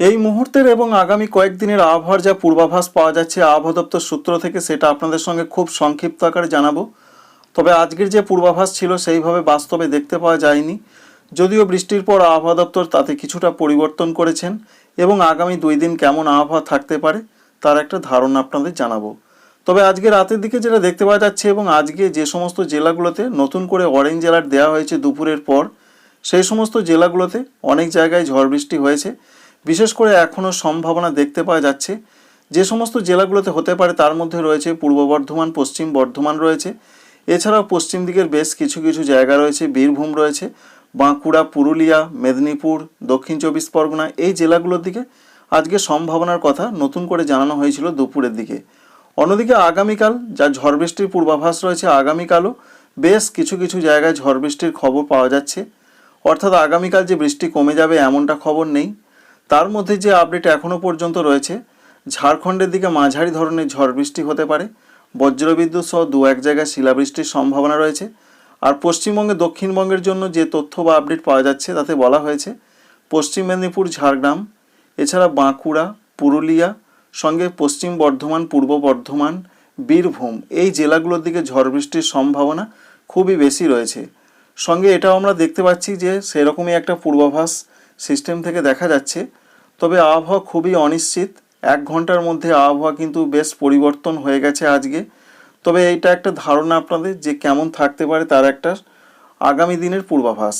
এই মুহূর্তের এবং আগামী কয়েকদিনের আবহাওয়ার যা পূর্বাভাস পাওয়া যাচ্ছে আবহাওয়া দপ্তর সূত্র থেকে সেটা আপনাদের সঙ্গে খুব সংক্ষিপ্ত আকারে জানাব। তবে আজকের যে পূর্বাভাস ছিল, সেইভাবে বাস্তবে দেখতে পাওয়া যায়নি। যদিও বৃষ্টির পর আবহাওয়া দপ্তর তাতে কিছুটা পরিবর্তন করেছেন এবং আগামী দুই দিন কেমন আবহাওয়া থাকতে পারে, তার একটা ধারণা আপনাদের জানাব। তবে আজকে রাতের দিকে যেটা দেখতে পাওয়া যাচ্ছে এবং আজকে যে সমস্ত জেলাগুলোতে নতুন করে অরেঞ্জ অ্যালার্ট দেওয়া হয়েছে দুপুরের পর, সেই সমস্ত জেলাগুলোতে অনেক জায়গায় ঝড় বৃষ্টি হয়েছে। বিশেষ করে এখনও সম্ভাবনা দেখতে পাওয়া যাচ্ছে। যে সমস্ত জেলাগুলোতে হতে পারে তার মধ্যে রয়েছে পূর্ব বর্ধমান, পশ্চিম বর্ধমান রয়েছে। এছাড়াও পশ্চিম দিকের বেশ কিছু কিছু জায়গা রয়েছে, বীরভূম রয়েছে, বাঁকুড়া, পুরুলিয়া, মেদিনীপুর, দক্ষিণ চব্বিশ পরগনা। এই জেলাগুলোর দিকে আজকে সম্ভাবনার কথা নতুন করে জানানো হয়েছিল দুপুরের দিকে। অন্যদিকে আগামীকাল যা ঝড় বৃষ্টির পূর্বাভাস রয়েছে, আগামীকালও বেশ কিছু কিছু জায়গায় ঝড় বৃষ্টির খবর পাওয়া যাচ্ছে। অর্থাৎ আগামীকাল যে বৃষ্টি কমে যাবে এমনটা খবর নেই। তার মধ্যে যে আপডেট এখনও পর্যন্ত রয়েছে, ঝাড়খণ্ডের দিকে মাঝারি ধরনের ঝড় বৃষ্টি হতে পারে। বজ্রবিদ্যুৎ সহ দু এক জায়গায় শিলাবৃষ্টির সম্ভাবনা রয়েছে। আর পশ্চিমবঙ্গে, দক্ষিণবঙ্গের জন্য যে তথ্য বা আপডেট পাওয়া যাচ্ছে, তাতে বলা হয়েছে, পশ্চিম মেদিনীপুর, ঝাড়গ্রাম, এছাড়া বাঁকুড়া, পুরুলিয়া, সঙ্গে পশ্চিম বর্ধমান, পূর্ব বর্ধমান, বীরভূম, এই জেলাগুলোর দিকে ঝড় বৃষ্টির সম্ভাবনা খুবই বেশি রয়েছে। সঙ্গে এটাও আমরা দেখতে পাচ্ছি যে, সেরকমই একটা পূর্বাভাস সিস্টেম থেকে দেখা যাচ্ছে। তবে আবহাওয়া খুবই অনিশ্চিত। এক ঘণ্টার মধ্যে আবহাওয়া কিন্তু বেশ পরিবর্তন হয়ে গেছে আজকে। তবে এইটা একটা ধারণা আপনাদের যে কেমন থাকতে পারে তার একটা আগামী দিনের পূর্বাভাস।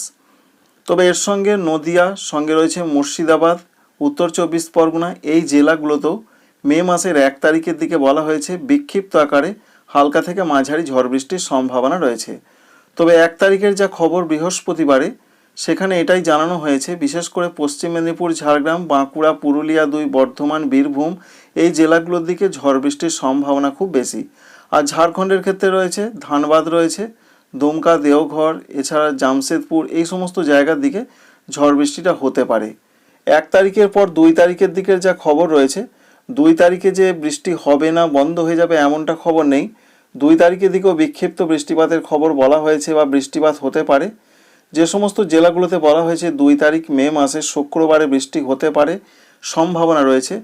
তবে এর সঙ্গে নদিয়া, সঙ্গে রয়েছে মুর্শিদাবাদ, উত্তর চব্বিশ পরগনা, এই জেলাগুলোতেও মে মাসের এক তারিখের দিকে বলা হয়েছে বিক্ষিপ্ত আকারে হালকা থেকে মাঝারি ঝড় বৃষ্টির সম্ভাবনা রয়েছে। তবে এক তারিখের যা খবর বৃহস্পতিবারে সেখানে এটাই জানানো হয়েছে, বিশেষ করে পশ্চিম মেদিনীপুর, ঝাড়গ্রাম, বাঁকুড়া, পুরুলিয়া দুই বর্ধমান, বীরভূম, এই জেলাগুলোর দিকে ঝড় বৃষ্টির সম্ভাবনা খুব বেশি। আর ঝাড়খণ্ডের ক্ষেত্রে রয়েছে ধানবাদ রয়েছে, দুমকা, দেওঘর, এছাড়া জামশেদপুর, এই সমস্ত জায়গার দিকে ঝড় বৃষ্টিটা হতে পারে। এক তারিখের পর দুই তারিখের দিকের যা খবর রয়েছে, দুই তারিখে যে বৃষ্টি হবে না, বন্ধ হয়ে যাবে এমনটা খবর নেই। দুই তারিখের দিকেও বিক্ষিপ্ত বৃষ্টিপাতের খবর বলা হয়েছে বা বৃষ্টিপাত হতে পারে। যে সমস্ত জেলাগুলোতে বলা হয়েছে দুই তারিখ মে মাসে শুক্রবারে বৃষ্টি হতে পারে, সম্ভাবনা রয়েছে।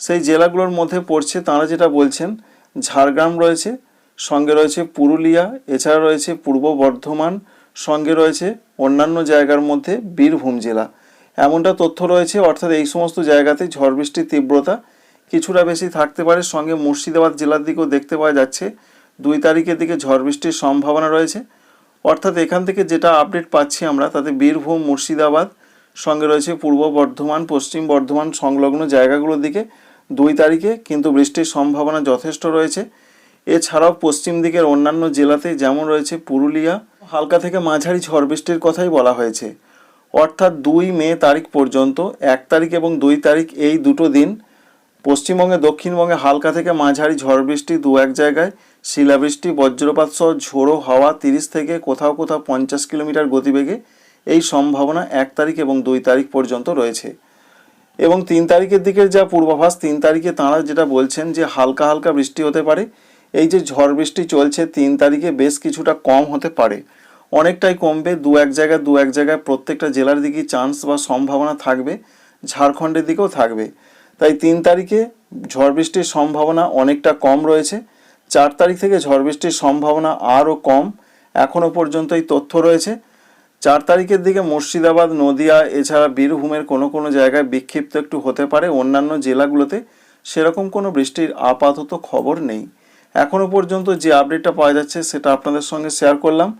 সেই জেলাগুলোর মধ্যে পড়ছে তাঁরা যেটা বলছেন, ঝাড়গ্রাম রয়েছে, সঙ্গে রয়েছে পুরুলিয়া, এছাড়া রয়েছে পূর্ব বর্ধমান, সঙ্গে রয়েছে অন্যান্য জায়গার মধ্যে বীরভূম জেলা। এমনটা তথ্য রয়েছে, অর্থাৎ এই সমস্ত জায়গাতে ঝড় বৃষ্টির তীব্রতা কিছুটা বেশি থাকতে পারে। সঙ্গে মুর্শিদাবাদ জেলার দিকেও দেখতে পাওয়া যাচ্ছে, দুই তারিখের দিকে ঝড় বৃষ্টির সম্ভাবনা রয়েছে। অর্থাৎ এখান থেকে যেটা আপডেট পাচ্ছি আমরা, তাতে বীরভূম, মুর্শিদাবাদ, সঙ্গে রয়েছে পূর্ব বর্ধমান, পশ্চিম বর্ধমান সংলগ্ন জায়গাগুলোর দিকে দুই তারিখে কিন্তু বৃষ্টির সম্ভাবনা যথেষ্ট রয়েছে। এছাড়াও পশ্চিম দিকের অন্যান্য জেলাতে যেমন রয়েছে পুরুলিয়া, হালকা থেকে মাঝারি ঝড় বৃষ্টির কথাই বলা হয়েছে। অর্থাৎ দুই মে তারিখ পর্যন্ত, এক তারিখ এবং দুই তারিখ এই দুটো দিন পশ্চিমবঙ্গে, দক্ষিণবঙ্গে হালকা থেকে মাঝারি ঝড় বৃষ্টি দু এক জায়গায় শিলাবৃষ্টি, বজ্রপাত সহ ঝোড়ো হাওয়া তিরিশ থেকে কোথাও কোথাও পঞ্চাশ কিলোমিটার গতিবেগে। এই সম্ভাবনা এক তারিখ এবং দুই তারিখ পর্যন্ত রয়েছে। এবং তিন তারিখের দিকের যা পূর্বাভাস, তিন তারিখে তাঁরা যেটা বলছেন যে হালকা হালকা বৃষ্টি হতে পারে। এই যে ঝড় বৃষ্টি চলছে, তিন তারিখে বেশ কিছুটা কম হতে পারে। অনেকটাই কমবে, দু এক জায়গায়, দু এক জায়গায় প্রত্যেকটা জেলার দিকেই চান্স বা সম্ভাবনা থাকবে, ঝাড়খণ্ডের দিকেও থাকবে। তাই তিন তারিখে ঝড় বৃষ্টির সম্ভাবনা অনেকটা কম রয়েছে। চার তারিখ থেকে ঝড় বৃষ্টির সম্ভাবনা আরও কম। এখনও পর্যন্ত এই তথ্য রয়েছে। চার তারিখের দিকে মুর্শিদাবাদ, নদিয়া, এছাড়া বীরভূমের কোনো কোনো জায়গায় বিক্ষিপ্ত একটু হতে পারে। অন্যান্য জেলাগুলোতে সেরকম কোনো বৃষ্টির আপাতত খবর নেই। এখনও পর্যন্ত যে আপডেটটা পাওয়া যাচ্ছে সেটা আপনাদের সঙ্গে শেয়ার করলাম।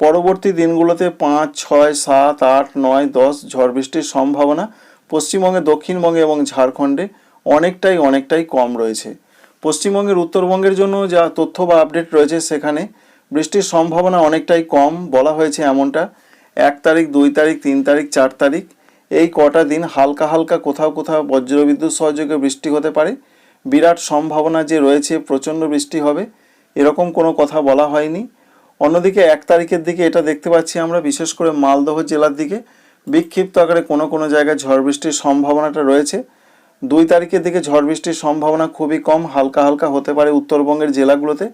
পরবর্তী দিনগুলোতে পাঁচ, ছয়, সাত, আট, নয়, দশ ঝড় বৃষ্টির সম্ভাবনা পশ্চিমবঙ্গে, দক্ষিণবঙ্গে এবং ঝাড়খণ্ডে অনেকটাই অনেকটাই কম রয়েছে। পশ্চিমবঙ্গের, উত্তরবঙ্গের জন্য যা তথ্য বা আপডেট রয়েছে সেখানে বৃষ্টির সম্ভাবনা অনেকটাই কম বলা হয়েছে এমনটা। এক তারিখ, দুই তারিখ, তিন তারিখ, চার তারিখ, এই কটা দিন হালকা হালকা কোথাও কোথাও বজ্রবিদ্যুৎ সহযোগে বৃষ্টি হতে পারে। বিরাট সম্ভাবনা যে রয়েছে, প্রচণ্ড বৃষ্টি হবে, এরকম কোনো কথা বলা হয়নি। অন্যদিকে এক তারিখের দিকে এটা দেখতে পাচ্ছি আমরা, বিশেষ করে মালদহ জেলার দিকে। বিক্ষিপ্ত আকারে কোনো কোনো জায়গায় ঝড় বৃষ্টির সম্ভাবনাটা রয়েছে। দুই তারিখের দিকে ঝড় বৃষ্টির সম্ভাবনা খুবই কম, হালকা হালকা হতে পারে উত্তরবঙ্গের জেলাগুলোতে।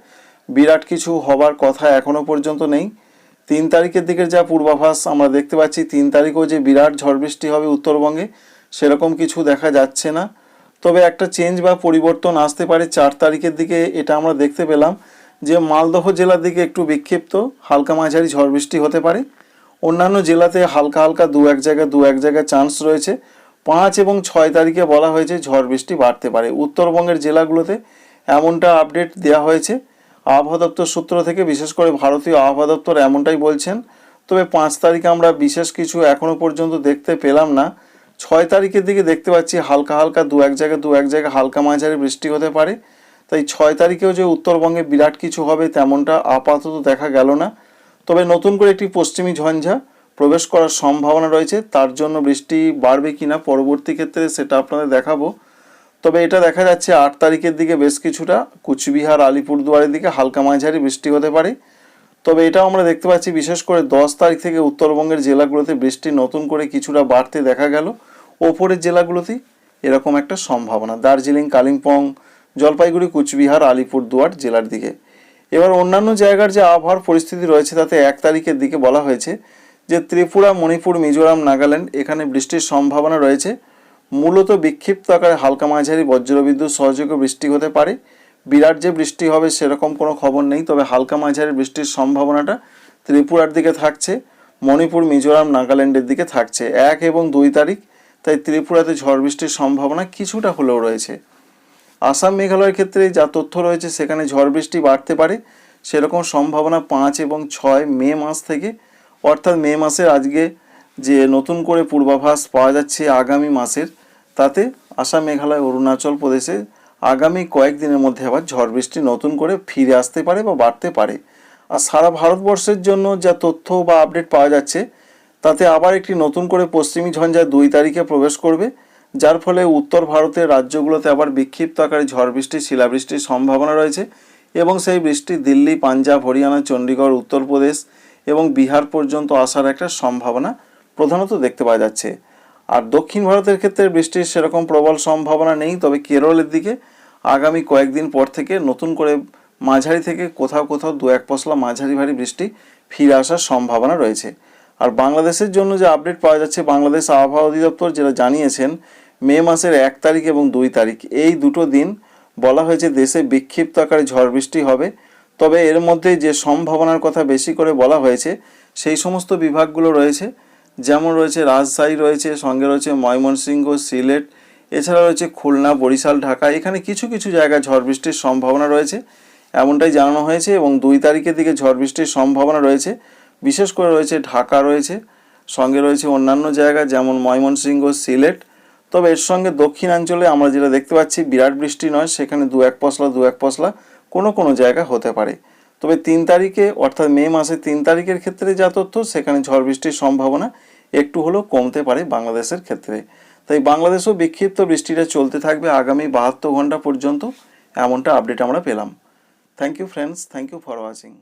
বিরাট কিছু হবার কথা এখনও পর্যন্ত নেই। তিন তারিখের দিকের যা পূর্বাভাস, আমরা দেখতে পাচ্ছি তিন তারিখেও যে বিরাট ঝড় বৃষ্টি হবে উত্তরবঙ্গে, সেরকম কিছু দেখা যাচ্ছে না। তবে একটা চেঞ্জ বা পরিবর্তন আসতে পারে চার তারিখের দিকে, এটা আমরা দেখতে পেলাম যে মালদহ জেলার দিকে একটু বিক্ষিপ্ত, হালকা মাঝারি ঝড় বৃষ্টি হতে পারে। অন্যান্য জেলাতে হালকা হালকা দু এক জায়গায় দু এক জায়গায় চান্স রয়েছে। পাঁচ এবং ছয় তারিখে বলা হয়েছে ঝড় বৃষ্টি বাড়তে পারে। উত্তরবঙ্গের জেলাগুলোতে এমনটা আপডেট দেওয়া হয়েছে। আবহাওয়া দপ্তর সূত্র থেকে বিশেষ করে ভারতীয় আবহাওয়া দপ্তর এমনটাই বলছেন। তবে পাঁচ তারিখে আমরা বিশেষ কিছু এখনও পর্যন্ত দেখতে পেলাম না। ছয় তারিখের দিকে দেখতে পাচ্ছি হালকা হালকা দু এক জায়গায় দু এক জায়গায় হালকা মাঝারি বৃষ্টি হতে পারে। তাই ছয় তারিখেও যে উত্তরবঙ্গে বিরাট কিছু হবে তেমনটা আপাতত দেখা গেল না। তবে নতুন করে একটি পশ্চিমী ঝঞ্ঝা প্রবেশ করার সম্ভাবনা রয়েছে, তার জন্য বৃষ্টি বাড়বে কিনা পরবর্তী ক্ষেত্রে সেটা আপনাদের দেখাবো। তবে এটা দেখা যাচ্ছে আট তারিখের দিকে বেশ কিছুটা, কুচবিহার, আলিপুরদুয়ারের দিকে হালকা মাঝারি বৃষ্টি হতে পারে। তবে এটাও আমরা দেখতে পাচ্ছি, বিশেষ করে দশ তারিখ থেকে উত্তরবঙ্গের জেলাগুলোতে বৃষ্টি নতুন করে কিছুটা বাড়তে দেখা গেল। ওপরের জেলাগুলোতেই এরকম একটা সম্ভাবনা। দার্জিলিং, কালিম্পং, জলপাইগুড়ি, কুচবিহার, আলিপুরদুয়ার জেলার দিকে। এবার অন্যান্য জায়গার যে আবহাওয়ার পরিস্থিতি রয়েছে, তাতে এক তারিখের দিকে বলা হয়েছে যে ত্রিপুরা, মণিপুর, মিজোরাম, নাগাল্যান্ড এখানে বৃষ্টির সম্ভাবনা রয়েছে। মূলত বিক্ষিপ্ত আকারে হালকা মাঝারি বজ্রবিদ্যুৎ সহযোগে বৃষ্টি হতে পারে। বিরাট যে বৃষ্টি হবে সেরকম কোনো খবর নেই, তবে হালকা মাঝারি বৃষ্টির সম্ভাবনাটা ত্রিপুরার দিকে থাকছে, মণিপুর, মিজোরাম, নাগাল্যান্ডের দিকে থাকছে। এক এবং দুই তারিখ, তাই ত্রিপুরাতে ঝড় বৃষ্টির সম্ভাবনা কিছুটা হলেও রয়েছে। আসাম, মেঘালয়ের ক্ষেত্রে যা তথ্য রয়েছে সেখানে ঝড় বৃষ্টি বাড়তে পারে। সেরকম সম্ভাবনা পাঁচ এবং ছয় মে মাস থেকে অর্থাৎ মে মাসের আজকে যে নতুন করে পূর্বাভাস পাওয়া যাচ্ছে আগামী মাসের, তাতে আসাম মেঘালয় অরুণাচল প্রদেশে আগামী কয়েকদিনের মধ্যে আবার ঝড় বৃষ্টি নতুন করে ফিরে আসতে পারে বা বাড়তে পারে। আর সারা ভারতবর্ষের জন্য যা তথ্য বা আপডেট পাওয়া যাচ্ছে, তাতে আবার একটি নতুন করে পশ্চিমী ঝঞ্ঝা দুই তারিখে প্রবেশ করবে, যার ফলে উত্তর ভারতের রাজ্যগুলোতে আবার বিক্ষিপ্ত আকারে ঝড় বৃষ্টি, শিলাবৃষ্টির সম্ভাবনা রয়েছে এবং সেই বৃষ্টি দিল্লি, পাঞ্জাব, হরিয়ানা চণ্ডীগড় উত্তরপ্রদেশ এবং বিহার পর্যন্ত আসার একটা সম্ভাবনা প্রধানত দেখতে পাওয়া যাচ্ছে। আর দক্ষিণ ভারতের ক্ষেত্রে বৃষ্টির সেরকম প্রবল সম্ভাবনা নেই, তবে কেরলের দিকে আগামী কয়েকদিন পর থেকে নতুন করে মাঝারি থেকে কোথাও কোথাও দু এক পশলা মাঝারি ভারী বৃষ্টি ফিরে আসার সম্ভাবনা রয়েছে। আর বাংলাদেশের জন্য যে আপডেট পাওয়া যাচ্ছে, বাংলাদেশ আবহাওয়া অধিদপ্তর যেটা জানিয়েছেন, মে মাসের এক তারিখ এবং দুই তারিখ, এই দুটো দিন বলা হয়েছে দেশে বিক্ষিপ্ত আকারে ঝড় বৃষ্টি হবে। তবে এর মধ্যে যে সম্ভাবনার কথা বেশি করে বলা হয়েছে, সেই সমস্ত বিভাগগুলো রয়েছে। যেমন রয়েছে রাজশাহী রয়েছে, সঙ্গে রয়েছে ময়মনসিংহ, সিলেট, এছাড়া রয়েছে খুলনা, বরিশাল, ঢাকা। এখানে কিছু কিছু জায়গায় ঝড় বৃষ্টির সম্ভাবনা রয়েছে, এমনটাই জানানো হয়েছে এবং দুই তারিখের দিকে ঝড় বৃষ্টির সম্ভাবনা রয়েছে। বিশেষ করে রয়েছে ঢাকা রয়েছে, সঙ্গে রয়েছে অন্যান্য জায়গা যেমন ময়মনসিংহ, সিলেট। তবে এর সঙ্গে দক্ষিণাঞ্চলে আমরা যেটা দেখতে পাচ্ছি, বিরাট বৃষ্টি নয়, সেখানে দু এক পশলা দু এক পশলা কোনো কোনো জায়গা হতে পারে। তবে তিন তারিখে, অর্থাৎ মে মাসে তিন তারিখের ক্ষেত্রে যা তথ্য, সেখানে ঝড় বৃষ্টির সম্ভাবনা একটু হলেও কমতে পারে বাংলাদেশের ক্ষেত্রে। তাই বাংলাদেশেও বিক্ষিপ্ত বৃষ্টিটা চলতে থাকবে আগামী বাহাত্তর ঘণ্টা পর্যন্ত। এমনটা আপডেট আমরা পেলাম। Thank you friends thank you for watching